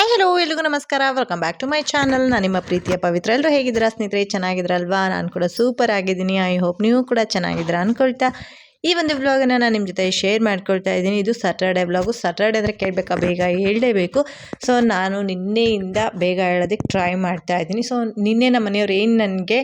ನಮಸ್ಕಾರ. Welcome back to my channel ನಾನು ನಿಮ್ಮ ಪ್ರೀತಿಯ ಪವಿತ್ರ. ಎಲ್ಲರೂ ಹೇಗಿದ್ದೀರಾ? ಸ್ನೇಹಿತರೆ ಚೆನ್ನಾಗಿದ್ರಲ್ವಾ ನಾನು ಕೂಡ ಸೂಪರ್ ಆಗಿದ್ದೀನಿ. ಐ ಹೋಪ್ ನೀವು ಕೂಡ ಚೆನ್ನಾಗಿದ್ದೀರಾ ಅಂದ್ಕೊಳ್ತಾ ಈ ಒಂದು ವ್ಲಾಗನ್ನು ನಾನು ನಿಮ್ಮ ಜೊತೆ ಶೇರ್ ಮಾಡ್ಕೊಳ್ತಾ ಇದ್ದೀನಿ. ಇದು ಸ್ಯಾಟರ್ಡೆ ವ್ಲಾಗು ಸ್ಯಾಟರ್ಡೆ ಅಂದರೆ ಕೇಳಬೇಕಾ? ಬೇಗ ಹೇಳಲೇಬೇಕು. ಸೊ ನಾನು ನಿನ್ನೆಯಿಂದ ಬೇಗ ಹೇಳೋದಕ್ಕೆ ಟ್ರೈ ಮಾಡ್ತಾ ಇದ್ದೀನಿ. ಸೊ ನಿನ್ನೆ ನಮ್ಮ ಮನೆಯವ್ರು ಏನು ನನಗೆ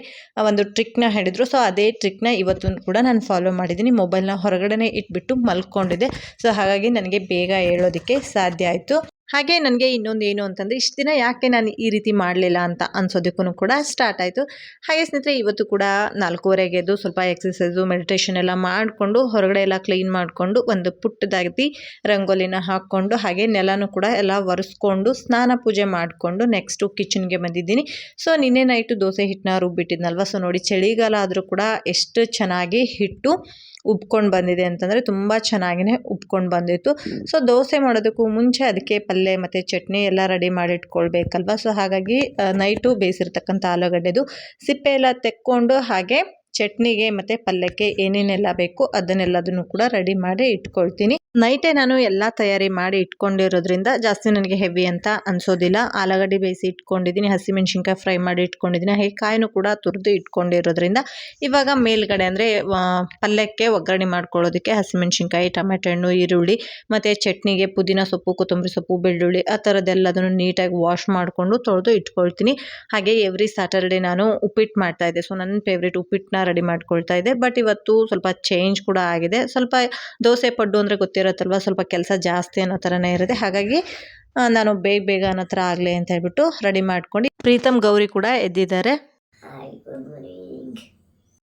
ಒಂದು ಟ್ರಿಕ್ನ ಹೇಳಿದ್ರು. ಸೊ ಅದೇ ಟ್ರಿಕ್ನ ಇವತ್ತು ಕೂಡ ನಾನು ಫಾಲೋ ಮಾಡಿದ್ದೀನಿ. ಮೊಬೈಲ್ನ ಹೊರಗಡೆ ಇಟ್ಬಿಟ್ಟು ಮಲ್ಕೊಂಡಿದ್ದೆ. ಸೊ ಹಾಗಾಗಿ ನನಗೆ ಬೇಗ ಹೇಳೋದಕ್ಕೆ ಸಾಧ್ಯ ಆಯಿತು. ಹಾಗೆ ನನಗೆ ಇನ್ನೊಂದು ಏನು ಅಂತಂದರೆ, ಇಷ್ಟು ದಿನ ಯಾಕೆ ನಾನು ಈ ರೀತಿ ಮಾಡಲಿಲ್ಲ ಅಂತ ಅನ್ಸೋದಕ್ಕೂ ಕೂಡ ಸ್ಟಾರ್ಟ್ ಆಯಿತು. ಹಾಗೆ ಸ್ನೇಹಿತರೆ, ಇವತ್ತು ಕೂಡ ನಾಲ್ಕೂವರೆಗೆ ಎದ್ದು ಸ್ವಲ್ಪ ಎಕ್ಸಸೈಸು ಮೆಡಿಟೇಷನ್ ಎಲ್ಲ ಮಾಡಿಕೊಂಡು, ಹೊರಗಡೆ ಎಲ್ಲ ಕ್ಲೀನ್ ಮಾಡಿಕೊಂಡು, ಒಂದು ಪುಟ್ಟದಾಗಿ ರಂಗೋಲಿನ ಹಾಕ್ಕೊಂಡು, ಹಾಗೆ ನೆಲನೂ ಕೂಡ ಎಲ್ಲ ಒರೆಸ್ಕೊಂಡು, ಸ್ನಾನ ಪೂಜೆ ಮಾಡಿಕೊಂಡು ನೆಕ್ಸ್ಟು ಕಿಚನ್ಗೆ ಬಂದಿದ್ದೀನಿ. ಸೊ ನಿನ್ನೆ ನೈಟು ದೋಸೆ ಹಿಟ್ಟನ್ನ ರುಬ್ಬಿಟ್ಟಿದ್ನಲ್ವ? ಸೊ ನೋಡಿ, ಚಳಿಗಾಲ ಆದರೂ ಕೂಡ ಎಷ್ಟು ಚೆನ್ನಾಗಿ ಹಿಟ್ಟು ಉಬ್ಕೊಂಡು ಬಂದಿದೆ ಅಂತಂದರೆ ತುಂಬ ಚೆನ್ನಾಗಿಯೇ ಉಬ್ಕೊಂಡು ಬಂದಿತ್ತು. ಸೊ ದೋಸೆ ಮಾಡೋದಕ್ಕೂ ಮುಂಚೆ ಅದಕ್ಕೆ ಪಲ್ಯ ಮತ್ತು ಚಟ್ನಿ ಎಲ್ಲ ರೆಡಿ ಮಾಡಿಟ್ಕೊಳ್ಬೇಕಲ್ವ? ಸೊ ಹಾಗಾಗಿ ನೈಟು ಬೇಯಿಸಿರ್ತಕ್ಕಂಥ ಆಲೂಗಡ್ಡೆದು ಸಿಪ್ಪೆ ಎಲ್ಲ ತೆಕ್ಕೊಂಡು ಹಾಗೆ ಚಟ್ನಿಗೆ ಮತ್ತು ಪಲ್ಯಕ್ಕೆ ಏನೇನೆಲ್ಲ ಬೇಕು ಅದನ್ನೆಲ್ಲದನ್ನು ಕೂಡ ರೆಡಿ ಮಾಡಿ ಇಟ್ಕೊಳ್ತೀನಿ. ನೈಟೇ ನಾನು ಎಲ್ಲ ತಯಾರಿ ಮಾಡಿ ಇಟ್ಕೊಂಡಿರೋದ್ರಿಂದ ಜಾಸ್ತಿ ನನಗೆ ಹೆವಿ ಅಂತ ಅನ್ಸೋದಿಲ್ಲ. ಆಲೂಗಡ್ಡೆ ಬೇಯಿಸಿ ಇಟ್ಕೊಂಡಿದ್ದೀನಿ, ಹಸಿಮೆಣ್ಸಿನ್ಕಾಯಿ ಫ್ರೈ ಮಾಡಿ ಇಟ್ಕೊಂಡಿದ್ದೀನಿ, ಹಾಗೆ ಕಾಯಿನೂ ಕೂಡ ತುರಿದು ಇಟ್ಕೊಂಡಿರೋದ್ರಿಂದ ಇವಾಗ ಮೇಲ್ಗಡೆ ಅಂದರೆ ಪಲ್ಯಕ್ಕೆ ಒಗ್ಗರಣೆ ಮಾಡ್ಕೊಳ್ಳೋದಕ್ಕೆ ಹಸಿಮೆಣ್ಸಿನ್ಕಾಯಿ, ಟೊಮೆಟೊ ಹಣ್ಣು, ಈರುಳ್ಳಿ ಮತ್ತು ಚಟ್ನಿಗೆ ಪುದೀನ ಸೊಪ್ಪು, ಕೊತ್ತಂಬರಿ ಸೊಪ್ಪು, ಬೆಳ್ಳುಳ್ಳಿ ಆ ಥರದ್ದೆಲ್ಲದನ್ನು ನೀಟಾಗಿ ವಾಶ್ ಮಾಡಿಕೊಂಡು ತೊಳೆದು ಇಟ್ಕೊಳ್ತೀನಿ. ಹಾಗೆ ಎವ್ರಿ ಸ್ಯಾಟರ್ಡೆ ನಾನು ಉಪ್ಪಿಟ್ಟು ಮಾಡ್ತಾಯಿದ್ದೆ ಸೊ ನನ್ನ ಫೇವ್ರೇಟ್ ಉಪ್ಪಿಟ್ಟನ್ನ ರೆಡಿ ಮಾಡ್ಕೊಳ್ತಾ ಇದ್ದೆ ಬಟ್ ಇವತ್ತು ಸ್ವಲ್ಪ ಚೇಂಜ್ ಕೂಡ ಆಗಿದೆ. ಸ್ವಲ್ಪ ದೋಸೆ ಪಡ್ಡು ಅಂದರೆ ಗೊತ್ತಿರುತ್ತಲ್ವ? ಸ್ವಲ್ಪ ಕೆಲಸ ಜಾಸ್ತಿ ಅನ್ನೋ ಥರನೇ ಇರುತ್ತೆ. ಹಾಗಾಗಿ ನಾನು ಬೇಗ ಬೇಗ ಅನ್ನೋ ಥರ ಆಗಲಿ ಅಂತ ಹೇಳ್ಬಿಟ್ಟು ರೆಡಿ ಮಾಡ್ಕೊಂಡು ಪ್ರೀತಮ್ ಗೌರಿ ಕೂಡ ಎದ್ದಿದ್ದಾರೆ.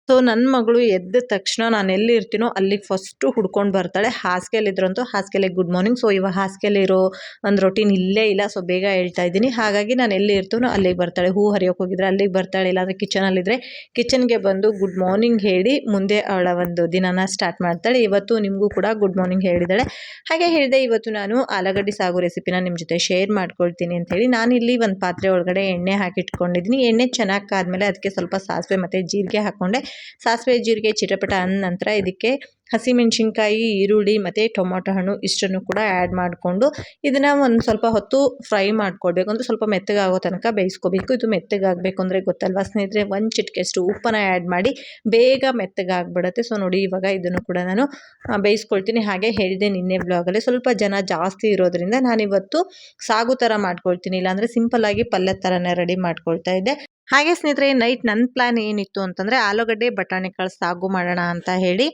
ಸೊ ನನ್ನ ಮಗಳು ಎದ್ದ ತಕ್ಷಣ ನಾನು ಎಲ್ಲಿ ಇರ್ತೀನೋ ಅಲ್ಲಿಗೆ ಫಸ್ಟು ಹುಡ್ಕೊಂಡು ಬರ್ತಾಳೆ. ಹಾಸಿಗೆಯಲ್ಲಿದ್ರಂತೂ ಹಾಸಿಗೆಲಿಗೆ ಗುಡ್ ಮಾರ್ನಿಂಗ್ ಸೊ ಇವಾಗ ಹಾಸಿಗೆಲಿರೋ ಒಂದು ರೊಟೀನ್ ಇಲ್ಲೇ ಇಲ್ಲ. ಸೊ ಬೇಗ ಹೇಳ್ತಾ ಇದ್ದೀನಿ. ಹಾಗಾಗಿ ನಾನು ಎಲ್ಲಿ ಇರ್ತೀನೋ ಅಲ್ಲಿಗೆ ಬರ್ತಾಳೆ. ಹೂ ಹರಿಯೋಕೆ ಹೋಗಿದ್ರೆ ಅಲ್ಲಿಗೆ ಬರ್ತಾಳೆ. ಇಲ್ಲಾಂದರೆ ಕಿಚನಲ್ಲಿದ್ದರೆ ಕಿಚನ್ಗೆ ಬಂದು ಗುಡ್ ಮಾರ್ನಿಂಗ್ ಹೇಳಿ ಮುಂದೆ ಅವಳ ಒಂದು ದಿನನ ಸ್ಟಾರ್ಟ್ ಮಾಡ್ತಾಳೆ. ಇವತ್ತು ನಿಮಗೂ ಕೂಡ ಗುಡ್ ಮಾರ್ನಿಂಗ್ ಹೇಳಿದಾಳೆ. ಹಾಗೆ ಹೇಳಿದೆ ಇವತ್ತು ನಾನು ಆಲೂಗಡ್ಡೆ ಸಾಗು ರೆಸಿಪಿನ ನಿಮ್ಮ ಜೊತೆ ಶೇರ್ ಮಾಡ್ಕೊಳ್ತೀನಿ ಅಂತ ಹೇಳಿ. ನಾನು ಇಲ್ಲಿ ಒಂದು ಪಾತ್ರೆ ಒಳಗಡೆ ಎಣ್ಣೆ ಹಾಕಿಟ್ಕೊಂಡಿದ್ದೀನಿ. ಎಣ್ಣೆ ಚೆನ್ನಾಗಿ ಕಾದ್ಮೇಲೆ ಅದಕ್ಕೆ ಸ್ವಲ್ಪ ಸಾಸಿವೆ ಮತ್ತು ಜೀರಿಗೆ ಹಾಕ್ಕೊಂಡೆ ಸಾಸಿವೆ, ಜೀರಿಗೆ, ಚಿಟಪಟ ಅಂದ ನಂತರ ಇದಕ್ಕೆ ಹಸಿಮೆಣಸಿನ್ಕಾಯಿ, ಈರುಳ್ಳಿ ಮತ್ತು ಟೊಮೊಟೊ ಹಣ್ಣು ಇಷ್ಟನ್ನು ಕೂಡ ಆ್ಯಡ್ ಮಾಡಿಕೊಂಡು ಇದನ್ನು ಒಂದು ಸ್ವಲ್ಪ ಹೊತ್ತು ಫ್ರೈ ಮಾಡ್ಕೊಳ್ಬೇಕು ಅಂದರೆ ಸ್ವಲ್ಪ ಮೆತ್ತಗಾಗೋ ತನಕ ಬೇಯಿಸ್ಕೋಬೇಕು. ಇದು ಮೆತ್ತಗಾಗಬೇಕು ಅಂದರೆ ಗೊತ್ತಲ್ವಾ ಸ್ನೇಹಿತರೆ? ಒಂದು ಚಿಟಿಕೆಷ್ಟು ಉಪ್ಪನ್ನು ಆ್ಯಡ್ ಮಾಡಿ ಬೇಗ ಮೆತ್ತಗಾಗ್ಬಿಡುತ್ತೆ. ಸೊ ನೋಡಿ ಇವಾಗ ಇದನ್ನು ಕೂಡ ನಾನು ಬೇಯಿಸ್ಕೊಳ್ತೀನಿ. ಹಾಗೆ ಹೇಳಿದೆ ನಿನ್ನೆ ಬ್ಲಾಗಲ್ಲಿ ಸ್ವಲ್ಪ ಜನ ಜಾಸ್ತಿ ಇರೋದ್ರಿಂದ ನಾನಿವತ್ತು ಸಾಗು ಥರ ಮಾಡ್ಕೊಳ್ತೀನಿ. ಇಲ್ಲಾಂದರೆ ಸಿಂಪಲ್ಲಾಗಿ ಪಲ್ಯ ಥರನೇ ರೆಡಿ ಮಾಡ್ಕೊಳ್ತಾ ಇದ್ದೆ. ಹಾಗೆ ಸ್ನೇಹಿತರೆ ನೈಟ್ ನನ್ನ ಪ್ಲ್ಯಾನ್ ಏನಿತ್ತು ಅಂತಂದರೆ ಆಲೂಗಡ್ಡೆ ಬಟಾಣಿ ಕಾಳು ಸಾಗು ಮಾಡೋಣ ಅಂತ ಹೇಳಿ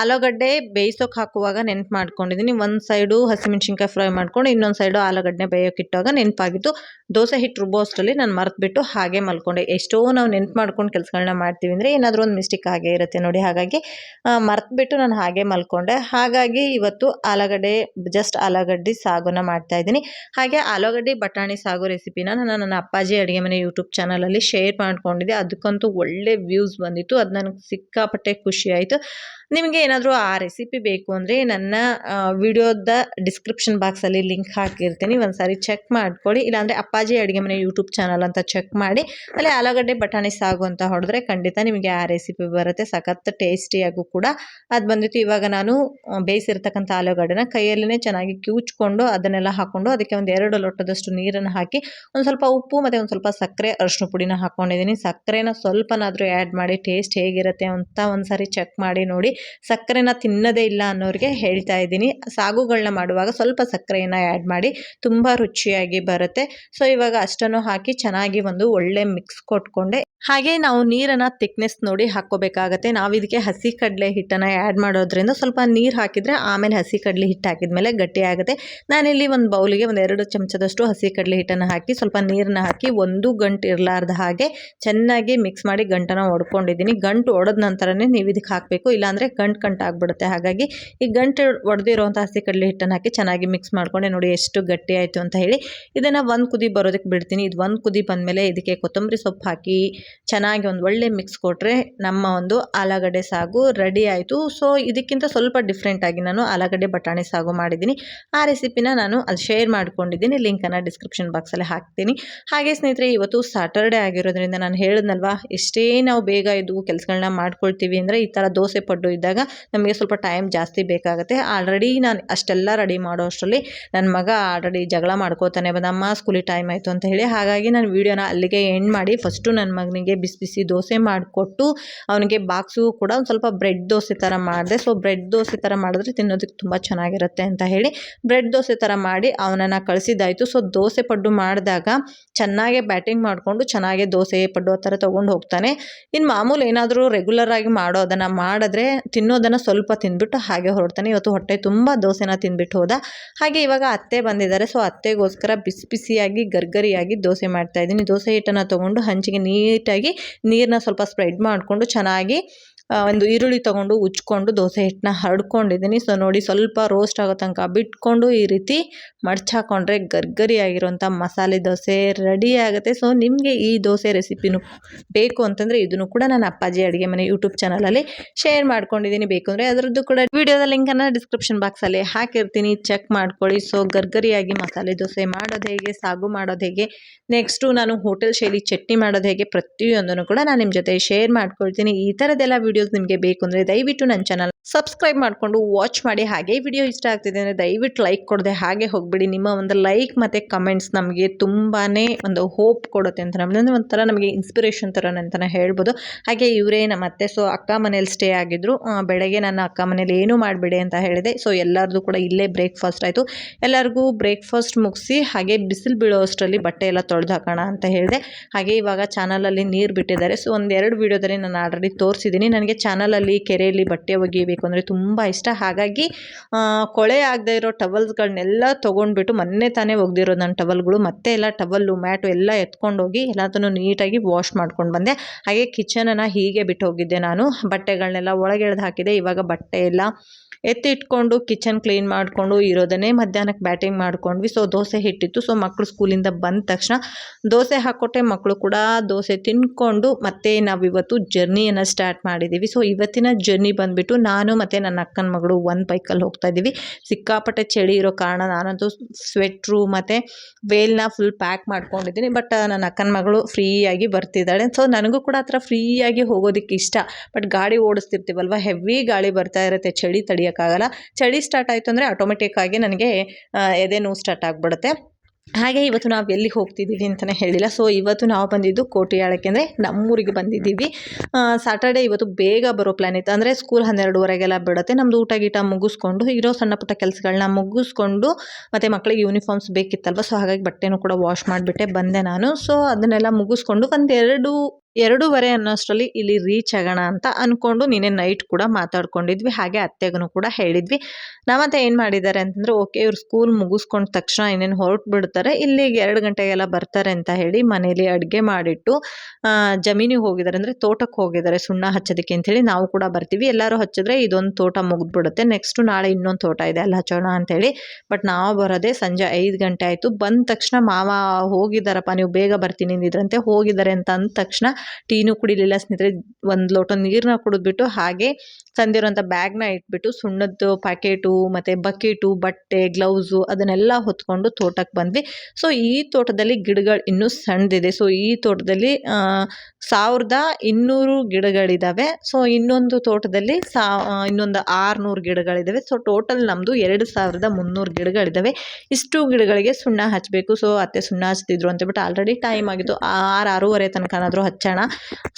ಆಲೂಗಡ್ಡೆ ಬೇಯಿಸೋಕೆ ಹಾಕುವಾಗ ನೆನ್ಪು ಮಾಡ್ಕೊಂಡಿದ್ದೀನಿ ಒಂದು ಸೈಡು ಹಸಿಮೆಣ್ಸಿನ್ಕಾಯಿ ಫ್ರೈ ಮಾಡ್ಕೊಂಡು, ಇನ್ನೊಂದು ಸೈಡು ಆಲೂಗಡ್ಡೆ ಇಟ್ಟಾಗ ನೆನಪಾಗಿತ್ತು ದೋಸೆ ಹಿಟ್ಟು ರುಬ್ಬೋ ಅಷ್ಟರಲ್ಲಿ ನಾನು ಮರೆತುಬಿಟ್ಟು ಹಾಗೆ ಮಲ್ಕೊಂಡೆ. ಎಷ್ಟೋ ನಾವು ನೆನ್ಪು ಮಾಡ್ಕೊಂಡು ಕೆಲಸಗಳನ್ನ ಮಾಡ್ತೀವಿ ಅಂದರೆ ಏನಾದರೂ ಒಂದು ಮಿಸ್ಟೇಕ್ ಹಾಗೆ ಇರುತ್ತೆ ನೋಡಿ. ಹಾಗಾಗಿ ಮರೆತುಬಿಟ್ಟು ನಾನು ಹಾಗೆ ಮಲ್ಕೊಂಡೆ. ಹಾಗಾಗಿ ಇವತ್ತು ಆಲೂಗಡ್ಡೆ, ಜಸ್ಟ್ ಆಲೂಗಡ್ಡೆ ಸಾಗುನ ಮಾಡ್ತಾಯಿದ್ದೀನಿ ಹಾಗೆ ಆಲೂಗಡ್ಡೆ ಬಟಾಣಿ ಸಾಗು ರೆಸಿಪಿನ ನಾನು ನನ್ನ ಅಪ್ಪಾಜಿ ಅಡುಗೆ ಮನೆ ಯೂಟ್ಯೂಬ್ ಚಾನಲಲ್ಲಿ ಶೇರ್ ಮಾಡ್ಕೊಂಡಿದ್ದೆ. ಅದಕ್ಕಂತೂ ಒಳ್ಳೆ ವ್ಯೂಸ್ ಬಂದಿತ್ತು. ಅದು ನನಗೆ ಸಿಕ್ಕಾಪಟ್ಟೆ ಖುಷಿ ಆಯಿತು. ನಿಮಗೆ ಏನಾದರೂ ಆ ರೆಸಿಪಿ ಬೇಕು ಅಂದರೆ ನನ್ನ ವಿಡಿಯೋದ ಡಿಸ್ಕ್ರಿಪ್ಷನ್ ಬಾಕ್ಸಲ್ಲಿ ಲಿಂಕ್ ಹಾಕಿರ್ತೀನಿ. ಒಂದು ಸಾರಿ ಚೆಕ್ ಮಾಡ್ಕೊಳ್ಳಿ ಇಲ್ಲಾಂದರೆ ಅಪ್ಪಾಜಿ ಅಡುಗೆ ಮನೆ ಯೂಟ್ಯೂಬ್ ಚಾನಲ್ ಅಂತ ಚೆಕ್ ಮಾಡಿ. ಅಲ್ಲಿ ಆಲೂಗಡ್ಡೆ ಬಟಾಣಿ ಸಾಗು ಅಂತ ಹೊಡೆದ್ರೆ ಖಂಡಿತ ನಿಮಗೆ ಆ ರೆಸಿಪಿ ಬರುತ್ತೆ. ಸಖತ್ ಟೇಸ್ಟಿಯಾಗೂ ಕೂಡ. ಅದು ಬಂದಿತ್ತು ಇವಾಗ ನಾನು ಬೇಯಿಸಿರ್ತಕ್ಕಂಥ ಆಲೂಗಡ್ಡೆನ ಕೈಯಲ್ಲೇ ಚೆನ್ನಾಗಿ ಕಿವುಚ್ಕೊಂಡು ಅದನ್ನೆಲ್ಲ ಹಾಕ್ಕೊಂಡು ಅದಕ್ಕೆ ಒಂದು ಎರಡು ಲೋಟದಷ್ಟು ನೀರನ್ನು ಹಾಕಿ, ಒಂದು ಸ್ವಲ್ಪ ಉಪ್ಪು ಮತ್ತು ಒಂದು ಸ್ವಲ್ಪ ಸಕ್ಕರೆ ಅರಿಶಿನ ಪುಡಿನ ಹಾಕ್ಕೊಂಡಿದ್ದೀನಿ ಸಕ್ಕರೆನ ಸ್ವಲ್ಪನಾದರೂ ಆ್ಯಡ್ ಮಾಡಿ ಟೇಸ್ಟ್ ಹೇಗಿರುತ್ತೆ ಅಂತ ಒಂದು ಸಾರಿ ಚೆಕ್ ಮಾಡಿ ನೋಡಿ. ಸಕ್ಕರೆನ ತಿನ್ನೋದೇ ಇಲ್ಲ ಅನ್ನೋರಿಗೆ ಹೇಳ್ತಾ ಇದ್ದೀನಿ. ಸಾಗುಗಳನ್ನ ಮಾಡುವಾಗ ಸ್ವಲ್ಪ ಸಕ್ಕರೆಯನ್ನು ಆ್ಯಡ್ ಮಾಡಿ ತುಂಬ ರುಚಿಯಾಗಿ ಬರುತ್ತೆ. ಸೊ ಇವಾಗ ಅಷ್ಟನ್ನು ಹಾಕಿ ಚೆನ್ನಾಗಿ ಒಂದು ಒಳ್ಳೆ ಮಿಕ್ಸ್ ಕೊಟ್ಕೊಂಡೆ. ಹಾಗೆ ನಾವು ನೀರನ್ನು ತಿಕ್ನೆಸ್ ನೋಡಿ ಹಾಕ್ಕೋಬೇಕಾಗತ್ತೆ. ನಾವು ಇದಕ್ಕೆ ಹಸಿ ಕಡಲೆ ಹಿಟ್ಟನ್ನು ಆ್ಯಡ್ ಮಾಡೋದ್ರಿಂದ ಸ್ವಲ್ಪ ನೀರು ಹಾಕಿದರೆ ಆಮೇಲೆ ಹಸಿ ಕಡಲೆ ಹಿಟ್ಟು ಹಾಕಿದ್ಮೇಲೆ ಗಟ್ಟಿ ಆಗುತ್ತೆ. ನಾನಿಲ್ಲಿ ಒಂದು ಬೌಲಿಗೆ ಒಂದು ಎರಡು ಚಮಚದಷ್ಟು ಹಸಿ ಕಡಲೆ ಹಿಟ್ಟನ್ನು ಹಾಕಿ ಸ್ವಲ್ಪ ನೀರನ್ನ ಹಾಕಿ ಒಂದು ಗಂಟು ಇರಲಾರ್ದ ಹಾಗೆ ಚೆನ್ನಾಗಿ ಮಿಕ್ಸ್ ಮಾಡಿ ಗಂಟನ್ನು ಒಡ್ಕೊಂಡಿದ್ದೀನಿ. ಗಂಟು ಒಡೆದ ನಂತರನೇ ನೀವು ಇದಕ್ಕೆ ಹಾಕಬೇಕು. ಇಲ್ಲಾಂದರೆ ಗಂಟು ಗಂಟು ಆಗಿಬಿಡುತ್ತೆ. ಹಾಗಾಗಿ ಈ ಗಂಟು ಒಡೆದಿರೋಂಥ ಹಸಿ ಕಡಲೆ ಹಿಟ್ಟನ್ನು ಹಾಕಿ ಚೆನ್ನಾಗಿ ಮಿಕ್ಸ್ ಮಾಡಿಕೊಂಡೆ ನೋಡಿ ಎಷ್ಟು ಗಟ್ಟಿ ಆಯಿತು ಅಂತ ಹೇಳಿ. ಇದನ್ನು ಒಂದು ಕುದಿ ಬರೋದಕ್ಕೆ ಬಿಡ್ತೀನಿ. ಇದು ಒಂದು ಕುದಿ ಬಂದಮೇಲೆ ಇದಕ್ಕೆ ಕೊತ್ತಂಬರಿ ಸೊಪ್ಪು ಹಾಕಿ ಚೆನ್ನಾಗಿ ಒಂದು ಒಳ್ಳೆ ಮಿಕ್ಸ್ ಕೊಟ್ಟರೆ ನಮ್ಮ ಒಂದು ಆಲೂಗಡ್ಡೆ ಸಾಗು ರೆಡಿ ಆಯಿತು. ಸೊ ಇದಕ್ಕಿಂತ ಸ್ವಲ್ಪ ಡಿಫ್ರೆಂಟಾಗಿ ನಾನು ಆಲೂಗಡ್ಡೆ ಬಟಾಣಿ ಸಾಗು ಮಾಡಿದ್ದೀನಿ. ಆ ರೆಸಿಪಿನ ನಾನು ಅಲ್ಲಿ ಶೇರ್ ಮಾಡ್ಕೊಂಡಿದ್ದೀನಿ. ಲಿಂಕನ್ನು ಡಿಸ್ಕ್ರಿಪ್ಷನ್ ಬಾಕ್ಸಲ್ಲಿ ಹಾಕ್ತೀನಿ. ಹಾಗೆ ಸ್ನೇಹಿತರೆ, ಇವತ್ತು ಸಾಟರ್ಡೆ ಆಗಿರೋದ್ರಿಂದ ನಾನು ಹೇಳಿದ್ನಲ್ವಾ, ಎಷ್ಟೇ ನಾವು ಬೇಗ ಇದು ಕೆಲಸಗಳನ್ನ ಮಾಡ್ಕೊಳ್ತೀವಿ ಅಂದರೆ ಈ ಥರ ದೋಸೆ ಪಡ್ಡು ಇದ್ದಾಗ ನಮಗೆ ಸ್ವಲ್ಪ ಟೈಮ್ ಜಾಸ್ತಿ ಬೇಕಾಗುತ್ತೆ. ಆಲ್ರೆಡಿ ನಾನು ಅಷ್ಟೆಲ್ಲ ರೆಡಿ ಮಾಡೋ ಅಷ್ಟರಲ್ಲಿ ನನ್ನ ಮಗ ಆಲ್ರೆಡಿ ಜಗಳ ಮಾಡ್ಕೋತಾನೆ, ಬಂದಮ್ಮ ಸ್ಕೂಲಿಗೆ ಟೈಮ್ ಆಯಿತು ಅಂತ ಹೇಳಿ ಹಾಗಾಗಿ ನಾನು ವೀಡಿಯೋನ ಅಲ್ಲಿಗೆ ಎಂಡ್ ಮಾಡಿ ಫಸ್ಟು ನನ್ನ ಮಗನಿಗೆ ಬಿಸಿ ಬಿಸಿ ದೋಸೆ ಮಾಡಿಕೊಟ್ಟು ಅವನಿಗೆ ಬಾಕ್ಸು ಕೂಡ ಒಂದು ಸ್ವಲ್ಪ ಬ್ರೆಡ್ ದೋಸೆ ಥರ ಮಾಡಿದೆ. ಸೊ ಬ್ರೆಡ್ ದೋಸೆ ಥರ ಮಾಡಿದ್ರೆ ತಿನ್ನೋದಕ್ಕೆ ತುಂಬ ಚೆನ್ನಾಗಿರುತ್ತೆ ಅಂತ ಹೇಳಿ ಬ್ರೆಡ್ ದೋಸೆ ಥರ ಮಾಡಿ ಅವನನ್ನು ಕಳಿಸಿದ್ದಾಯಿತು. ಸೊ ದೋಸೆ ಪಡ್ಡು ಮಾಡಿದಾಗ ಚೆನ್ನಾಗೆ ಬ್ಯಾಟಿಂಗ್ ಮಾಡಿಕೊಂಡು ಚೆನ್ನಾಗೆ ದೋಸೆ ಪಡ್ಡು ಆ ಥರ ತೊಗೊಂಡು ಹೋಗ್ತಾನೆ. ಇನ್ನು ಮಾಮೂಲು ಏನಾದರೂ ರೆಗ್ಯುಲರ್ ಆಗಿ ಮಾಡೋದನ್ನು ಮಾಡಿದ್ರೆ ತಿನ್ನೋದನ್ನು ಸ್ವಲ್ಪ ತಿಂದ್ಬಿಟ್ಟು ಹಾಗೆ ಹೊರಡ್ತಾನೆ. ಇವತ್ತು ಹೊಟ್ಟೆ ತುಂಬ ದೋಸೆನ ತಿಂದ್ಬಿಟ್ಟು ಹೋದ. ಹಾಗೆ ಇವಾಗ ಅತ್ತೆ ಬಂದಿದ್ದಾರೆ. ಸೊ ಅತ್ತೆಗೋಸ್ಕರ ಬಿಸಿ ಬಿಸಿಯಾಗಿ, ಗರ್ಗರಿಯಾಗಿ ದೋಸೆ ಮಾಡ್ತಾ ಇದ್ದೀನಿ. ದೋಸೆ ಹಿಟ್ಟನ್ನು ತೊಗೊಂಡು ಹಂಚಿಗೆ ನೀಟಾಗಿ ನೀರನ್ನ ಸ್ವಲ್ಪ ಸ್ಪ್ರೆಡ್ ಮಾಡಿಕೊಂಡು ಚೆನ್ನಾಗಿ ಒಂದು ಈರುಳ್ಳಿ ತೊಗೊಂಡು ಉಚ್ಕೊಂಡು ದೋಸೆ ಹಿಟ್ಟನ್ನ ಹರಡ್ಕೊಂಡಿದ್ದೀನಿ. ಸೊ ನೋಡಿ ಸ್ವಲ್ಪ ರೋಸ್ಟ್ ಆಗೋ ತನಕ ಬಿಟ್ಕೊಂಡು ಈ ರೀತಿ ಮಡ್ಚ್ ಹಾಕೊಂಡ್ರೆ ಗರ್ಗರಿ ಆಗಿರೋಂಥ ಮಸಾಲೆ ದೋಸೆ ರೆಡಿ ಆಗುತ್ತೆ. ಸೊ ನಿಮಗೆ ಈ ದೋಸೆ ರೆಸಿಪಿನೂ ಬೇಕು ಅಂತಂದರೆ ಇದನ್ನು ಕೂಡ ನಾನು ಅಪ್ಪಾಜಿ ಅಡುಗೆ ಮನೆ ಯೂಟ್ಯೂಬ್ ಚಾನಲಲ್ಲಿ ಶೇರ್ ಮಾಡ್ಕೊಂಡಿದ್ದೀನಿ. ಬೇಕು ಅಂದರೆ ಅದರದ್ದು ಕೂಡ ವಿಡಿಯೋದ ಲಿಂಕನ್ನು ಡಿಸ್ಕ್ರಿಪ್ಷನ್ ಬಾಕ್ಸಲ್ಲಿ ಹಾಕಿರ್ತೀನಿ. ಚೆಕ್ ಮಾಡ್ಕೊಳ್ಳಿ. ಸೊ ಗರ್ಗರಿಯಾಗಿ ಮಸಾಲೆ ದೋಸೆ ಮಾಡೋದು ಹೇಗೆ, ಸಾಗು ಮಾಡೋದು ಹೇಗೆ? ನೆಕ್ಸ್ಟು ನಾನು ಹೋಟೆಲ್ ಶೈಲಿ ಚಟ್ನಿ ಮಾಡೋದು ಹೇಗೆ? ಪ್ರತಿಯೊಂದನ್ನು ಕೂಡ ನಾನು ನಿಮ್ಮ ಜೊತೆ ಶೇರ್ ಮಾಡ್ಕೊಳ್ತೀನಿ. ಈ ಥರದ್ದೆಲ್ಲ ವೀಡಿಯೋಸ್ ನಿಮಗೆ ಬೇಕು ಅಂದರೆ ದಯವಿಟ್ಟು ನನ್ನ ಚಾನಲ್ ಸಬ್ಸ್ಕ್ರೈಬ್ ಮಾಡಿಕೊಂಡು ವಾಚ್ ಮಾಡಿ ಹಾಗೆ ವಿಡಿಯೋ ಇಷ್ಟ ಆಗ್ತಿದೆ ಅಂದರೆ ದಯವಿಟ್ಟು ಲೈಕ್ ಕೊಡದೆ ಹಾಗೆ ಹೋಗ್ಬಿಡಿ. ನಿಮ್ಮ ಒಂದು ಲೈಕ್ ಮತ್ತು ಕಮೆಂಟ್ಸ್ ನಮಗೆ ತುಂಬಾ ಒಂದು ಹೋಪ್ ಕೊಡುತ್ತೆ ಅಂತ ನಮ್ಮದು ಒಂಥರ ನಮಗೆ ಇನ್ಸ್ಪಿರೇಷನ್ ಥರ ಅಂತ ಹೇಳ್ಬೋದು. ಹಾಗೆ ಇವರೇ ನಮ್ಮ ಅತ್ತೆ ಸೊ ಅಕ್ಕ ಮನೇಲಿ ಸ್ಟೇ ಆಗಿದ್ರು. ಬೆಳಗ್ಗೆ ನನ್ನ ಅಕ್ಕ ಮನೇಲಿ ಏನೂ ಮಾಡಬೇಡಿ ಅಂತ ಹೇಳಿದೆ. ಸೊ ಎಲ್ಲರದು ಕೂಡ ಇಲ್ಲೇ ಬ್ರೇಕ್ಫಾಸ್ಟ್ ಆಯಿತು. ಎಲ್ಲರಿಗೂ ಬ್ರೇಕ್ಫಾಸ್ಟ್ ಮುಗಿಸಿ ಹಾಗೆ ಬಿಸಿಲು ಬೀಳೋ ಅಷ್ಟರಲ್ಲಿ ಬಟ್ಟೆ ಎಲ್ಲ ತೊಳೆದು ಹಾಕೋಣ ಅಂತ ಹೇಳಿದೆ. ಹಾಗೆ ಇವಾಗ ಚಾನಲಲ್ಲಿ ನೀರು ಬಿಟ್ಟಿದ್ದಾರೆ. ಸೊ ಒಂದೆರಡು ವೀಡಿಯೋದಲ್ಲಿ ನಾನು ಆಲ್ರೆಡಿ ತೋರಿಸಿದ್ದೀನಿ. ನನಗೆ ಚಾನಲಲ್ಲಿ ಕೆರೆಯಲ್ಲಿ ಬಟ್ಟೆ ಒಗಿಬೇಕು ಅಂದರೆ ತುಂಬ ಇಷ್ಟ. ಹಾಗಾಗಿ ಕೊಳೆ ಆಗದೆ ಇರೋ ಟವಲ್ಸ್ಗಳನ್ನೆಲ್ಲ ತೊಗೊಂಡ್ಬಿಟ್ಟು ಮೊನ್ನೆ ತಾನೇ ಒಗ್ದಿರೋ ನನ್ನ ಟವಲ್ಗಳು, ಮತ್ತೆ ಎಲ್ಲ ಟವಲ್ಲು ಮ್ಯಾಟು ಎಲ್ಲ ಎತ್ಕೊಂಡೋಗಿ ಎಲ್ಲದನ್ನು ನೀಟಾಗಿ ವಾಶ್ ಮಾಡ್ಕೊಂಡು ಬಂದೆ. ಹಾಗೆ ಕಿಚನನ್ನು ಹೀಗೆ ಬಿಟ್ಟು ಹೋಗಿದ್ದೆ ನಾನು. ಬಟ್ಟೆಗಳನ್ನೆಲ್ಲ ಒಳಗೆ ಎಳ್ದು ಹಾಕಿದೆ. ಇವಾಗ ಬಟ್ಟೆ ಎಲ್ಲ ಎತ್ತಿಟ್ಕೊಂಡು ಕಿಚನ್ ಕ್ಲೀನ್ ಮಾಡಿಕೊಂಡು ಇರೋದನ್ನೇ ಮಧ್ಯಾಹ್ನಕ್ಕೆ ಬ್ಯಾಟಿಂಗ್ ಮಾಡ್ಕೊಂಡ್ವಿ. ಸೊ ದೋಸೆ ಹಿಟ್ಟಿತ್ತು. ಸೊ ಮಕ್ಕಳು ಸ್ಕೂಲಿಂದ ಬಂದ ತಕ್ಷಣ ದೋಸೆ ಹಾಕ್ಕೊಟ್ಟೆ ಮಕ್ಕಳು ಕೂಡ ದೋಸೆ ತಿನ್ಕೊಂಡು ಮತ್ತೆ ನಾವು ಇವತ್ತು ಜರ್ನಿಯನ್ನು ಸ್ಟಾರ್ಟ್ ಮಾಡಿದ್ದೀವಿ ಸೊ ಇವತ್ತಿನ ಜರ್ನಿ ಬಂದುಬಿಟ್ಟು ನಾನು ಮತ್ತು ನನ್ನ ಅಕ್ಕನ ಮಗಳು ಒಂದು ಬೈಕಲ್ಲಿ ಹೋಗ್ತಾ ಇದ್ದೀವಿ. ಸಿಕ್ಕಾಪಟ್ಟೆ ಚಳಿ ಇರೋ ಕಾರಣ ನಾನಂತೂ ಸ್ವೆಟ್ರು ಮತ್ತು ವೇಲ್ನ ಫುಲ್ ಪ್ಯಾಕ್ ಮಾಡ್ಕೊಂಡಿದ್ದೀನಿ. ಬಟ್ ನನ್ನ ಅಕ್ಕನ ಮಗಳು ಫ್ರೀಯಾಗಿ ಬರ್ತಿದ್ದಾಳೆ. ಸೊ ನನಗೂ ಕೂಡ ಆ ಥರ ಫ್ರೀಯಾಗಿ ಹೋಗೋದಕ್ಕೆ ಇಷ್ಟ. ಬಟ್ ಗಾಡಿ ಓಡಿಸ್ತಿರ್ತೀವಲ್ವ? ಹೆವಿ ಗಾಳಿ ಬರ್ತಾ ಇರುತ್ತೆ. ಚಳಿ ತಡಿಯೋಕ್ಕಾಗಲ್ಲ ಚಳಿ ಸ್ಟಾರ್ಟ್ ಆಯಿತು ಅಂದರೆ ಆಟೋಮೆಟಿಕ್ಕಾಗಿ ನನಗೆ ಎದೆ ನೋವು ಸ್ಟಾರ್ಟ್ ಆಗಿಬಿಡುತ್ತೆ. ಹಾಗೆ ಇವತ್ತು ನಾವು ಎಲ್ಲಿ ಹೋಗ್ತಿದ್ದೀವಿ ಅಂತಲೇ ಹೇಳಿಲ್ಲ. ಸೊ ಇವತ್ತು ನಾವು ಬಂದಿದ್ದು ಕೋಟಿಯಾಳಕ್ಕೆ ಅಂದರೆ ನಮ್ಮೂರಿಗೆ ಬಂದಿದ್ದೀವಿ. ಸಾಟರ್ಡೆ ಇವತ್ತು ಬೇಗ ಬರೋ ಪ್ಲ್ಯಾನ್ ಇತ್ತು. ಅಂದರೆ ಸ್ಕೂಲ್ ಹನ್ನೆರಡುವರೆಗೆಲ್ಲ ಬಿಡುತ್ತೆ. ನಮ್ಮದು ಊಟ ಗೀಟ ಮುಗಿಸ್ಕೊಂಡು, ಇರೋ ಸಣ್ಣ ಪುಟ್ಟ ಕೆಲಸಗಳನ್ನ ಮುಗಿಸ್ಕೊಂಡು, ಮತ್ತು ಮಕ್ಕಳಿಗೆ ಯೂನಿಫಾರ್ಮ್ಸ್ ಬೇಕಿತ್ತಲ್ವ? ಸೊ ಹಾಗಾಗಿ ಬಟ್ಟೆನೂ ಕೂಡ ವಾಶ್ ಮಾಡಿಬಿಟ್ಟೆ ಬಂದೆ ನಾನು. ಸೊ ಅದನ್ನೆಲ್ಲ ಮುಗಿಸ್ಕೊಂಡು ಒಂದೆರಡು ಎರಡೂವರೆ ಅನ್ನೋಷ್ಟರಲ್ಲಿ ಇಲ್ಲಿ ರೀಚ್ ಆಗೋಣ ಅಂತ ಅಂದ್ಕೊಂಡು ನಿನ್ನೆ ನೈಟ್ ಕೂಡ ಮಾತಾಡ್ಕೊಂಡಿದ್ವಿ. ಹಾಗೆ ಅತ್ತೆಗೂ ಕೂಡ ಹೇಳಿದ್ವಿ. ನಮ್ಮತ್ತೆ ಏನು ಮಾಡಿದ್ದಾರೆ ಅಂತಂದರೆ ಓಕೆ ಇವ್ರು ಸ್ಕೂಲ್ ಮುಗಿಸ್ಕೊಂಡ ತಕ್ಷಣ ಇನ್ನೇನು ಹೊರಟು ಬಿಡ್ತಾರೆ. ಇಲ್ಲಿಗೆ ಎರಡು ಗಂಟೆಗೆಲ್ಲ ಬರ್ತಾರೆ ಅಂತ ಹೇಳಿ ಮನೇಲಿ ಅಡುಗೆ ಮಾಡಿಟ್ಟು ಜಮೀನಿಗೆ ಹೋಗಿದ್ದಾರೆ ಅಂದರೆ ತೋಟಕ್ಕೆ ಹೋಗಿದ್ದಾರೆ. ಸುಣ್ಣ ಹಚ್ಚೋದಕ್ಕೆ ಅಂಥೇಳಿ ನಾವು ಕೂಡ ಬರ್ತೀವಿ. ಎಲ್ಲರೂ ಹಚ್ಚಿದ್ರೆ ಇದೊಂದು ತೋಟ ಮುಗಿದ್ಬಿಡುತ್ತೆ. ನೆಕ್ಸ್ಟು ನಾಳೆ ಇನ್ನೊಂದು ತೋಟ ಇದೆ, ಅಲ್ಲಿ ಹಚ್ಚೋಣ ಅಂತೇಳಿ ಬಟ್ ನಾವು ಬರೋದೇ ಸಂಜೆ ಐದು ಗಂಟೆ ಆಯಿತು. ಬಂದ ತಕ್ಷಣ ಮಾವ ಹೋಗಿದ್ದಾರಪ್ಪ, ನೀವು ಬೇಗ ಬರ್ತೀನಿ ಅಂದಿದ್ರಂತೆ. ಹೋಗಿದ್ದಾರೆ ಅಂತ ಅಂದ ತಕ್ಷಣ ಟೀನು ಕುಡಿಲಿಲ್ಲ, ಸ್ನೇಹಿತರೆ. ಒಂದು ಲೋಟ ನೀರನ್ನ ಕುಡಿದ್ಬಿಟ್ಟು ಹಾಗೆ ತಂದಿರೋಂಥ ಬ್ಯಾಗ್ನ ಇಟ್ಬಿಟ್ಟು ಸುಣ್ಣದ್ದು ಪ್ಯಾಕೆಟು ಮತ್ತು ಬಕೆಟು ಬಟ್ಟೆ ಗ್ಲೌಸು ಅದನ್ನೆಲ್ಲ ಹೊತ್ಕೊಂಡು ತೋಟಕ್ಕೆ ಬಂದ್ವಿ. ಸೊ ಈ ತೋಟದಲ್ಲಿ ಗಿಡಗಳು ಇನ್ನೂ ಸಣ್ಣದಿದೆ. ಸೊ ಈ ತೋಟದಲ್ಲಿ ಸಾವಿರದ ಇನ್ನೂರು ಗಿಡಗಳಿದ್ದಾವೆ ಸೊ ಇನ್ನೊಂದು ತೋಟದಲ್ಲಿ ಸಾ ಇನ್ನೊಂದು ಆರುನೂರು ಗಿಡಗಳಿದ್ದಾವೆ ಸೊ ಟೋಟಲ್ ನಮ್ಮದು ಎರಡು ಸಾವಿರದ ಮುನ್ನೂರು ಗಿಡಗಳಿದ್ದಾವೆ ಇಷ್ಟು ಗಿಡಗಳಿಗೆ ಸುಣ್ಣ ಹಚ್ಚಬೇಕು ಸೊ ಅತ್ತೆ ಸುಣ್ಣ ಹಚ್ತಿದ್ರು ಅಂತೇಳ್ಬಿಟ್ಟು ಆಲ್ರೆಡಿ ಟೈಮ್ ಆಗಿತ್ತು. ಆರು ಆರೂವರೆ ತನಕನಾದರೂ ಹಚ್ಚೋಣ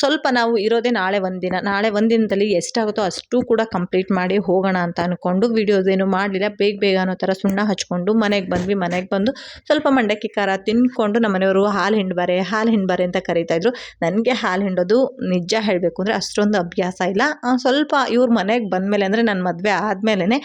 ಸ್ವಲ್ಪ ನಾವು ಇರೋದೇ ನಾಳೆ ಒಂದಿನ. ನಾಳೆ ಒಂದಿನದಲ್ಲಿ ಎಷ್ಟಾಗುತ್ತೋ ಅಷ್ಟು ಕೂಡ ಕಂಪ್ಲೀಟ್ ಮಾಡಿ ಹೋಗೋಣ ಅಂತ ಅಂದ್ಕೊಂಡು ವಿಡಿಯೋಸ್ ಏನು ಮಾಡಲಿಲ್ಲ. ಬೇಗ ಬೇಗ ಅನ್ನೋ ಥರ ಸುಣ್ಣ ಹಚ್ಕೊಂಡು ಮನೆಗೆ ಬಂದ್ವಿ. ಮನೆಗೆ ಬಂದು ಸ್ವಲ್ಪ ಮಂಡಕ್ಕಿ ಖಾರ ತಿನ್ಕೊಂಡು ನಮ್ಮ ಮನೆಯವರು ಹಾಲು ಹಿಂಡ್ಬಾರೆ ಹಾಲು ಹಿಂಡ್ಬಾರೆ ಅಂತ ಕರೀತಾಯಿದ್ರು ನನಗೆ ಹಾಲು ಹಿಂಡೋದು ನಿಜ ಹೇಳಬೇಕು ಅಂದರೆ ಅಷ್ಟೊಂದು ಅಭ್ಯಾಸ ಇಲ್ಲ. ಸ್ವಲ್ಪ ಇವ್ರ ಮನೆಗೆ ಬಂದಮೇಲೆ ಅಂದರೆ ನನ್ನ ಮದುವೆ ಆದಮೇಲೆ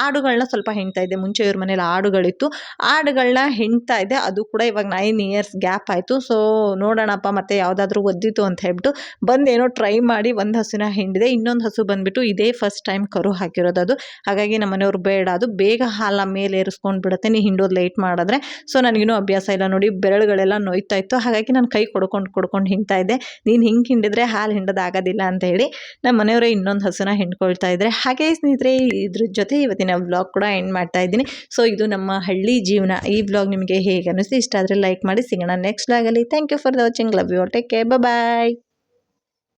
ಆಡುಗಳನ್ನ ಸ್ವಲ್ಪ ಹಿಂಡ್ತಾ ಇದ್ದೆ. ಮುಂಚೆ ಇವ್ರ ಮನೇಲಿ ಆಡುಗಳಿತ್ತು. ಆಡುಗಳನ್ನ ಹಿಂಡ್ತಾ ಇದ್ದೆ. ಅದು ಕೂಡ ಇವಾಗ ನೈನ್ ಇಯರ್ಸ್ ಗ್ಯಾಪ್ ಆಯಿತು. ಸೊ ನೋಡೋಣಪ್ಪ. ಮತ್ತೆ ಯಾವುದಾದ್ರೂ ಅಂತ ಹೇಳ್ಬಿಟ್ಟು ಬಂದು ಏನೋ ಟ್ರೈ ಮಾಡಿ ಒಂದು ಹಸುನ ಹಿಂಡಿದೆ, ಇನ್ನೊಂದು ಹಸು ಬಂದುಬಿಟ್ಟು ಇದೇ ಫಸ್ಟ್ ಟೈಮ್ ಕರು ಹಾಕಿರೋದು ಅದು. ಹಾಗಾಗಿ ನಮ್ಮ ಮನೆಯವ್ರು ಬೇಡ, ಅದು ಬೇಗ ಹಾಲ ಮೇಲೆ ಏರಿಸ್ಕೊಂಡು ಬಿಡುತ್ತೆ, ನೀ ಹಿಂಡೋದು ಲೇಟ್ ಮಾಡಿದ್ರೆ. ಸೊ ನನಗಿನ್ನೂ ಅಭ್ಯಾಸ ಇಲ್ಲ ನೋಡಿ, ಬೆರಳುಗಳೆಲ್ಲ ನೋಯ್ತಾ ಇತ್ತು. ಹಾಗಾಗಿ ನಾನು ಕೈ ಕೊಡ್ಕೊಂಡು ಕೊಡ್ಕೊಂಡು ಹಿಂಡ್ತಾ ಇದ್ದೆ. ನೀನು ಹಿಂಗೆ ಹಿಂಡಿದ್ರೆ ಹಾಲು ಹಿಂಡೋದಾಗೋದಿಲ್ಲ ಅಂತ ಹೇಳಿ ನಮ್ಮ ಮನೆಯವರೇ ಇನ್ನೊಂದು ಹಸುನ ಹಿಂಡ್ಕೊಳ್ತಾ ಇದ್ದರೆ ಹಾಗೆ ಸ್ನೇಹಿತರೆ, ಇದ್ರ ಜೊತೆ ಇವತ್ತಿನ ವ್ಲಾಗ್ ಕೂಡ ಎಂಡ್ ಮಾಡ್ತಾ ಇದ್ದೀನಿ. ಸೊ ಇದು ನಮ್ಮ ಹಳ್ಳಿ ಜೀವನ. ಈ ವ್ಲಾಗ್ ನಿಮಗೆ ಹೇಗೆ ಅನ್ನಿಸ್ತು ಇಷ್ಟ ಆದರೆ ಲೈಕ್ ಮಾಡಿ ಸಿಗೋಣ ನೆಕ್ಸ್ಟ್ ವ್ಲಾಗಲ್ಲಿ thank you for the watching love you take care bye Bye.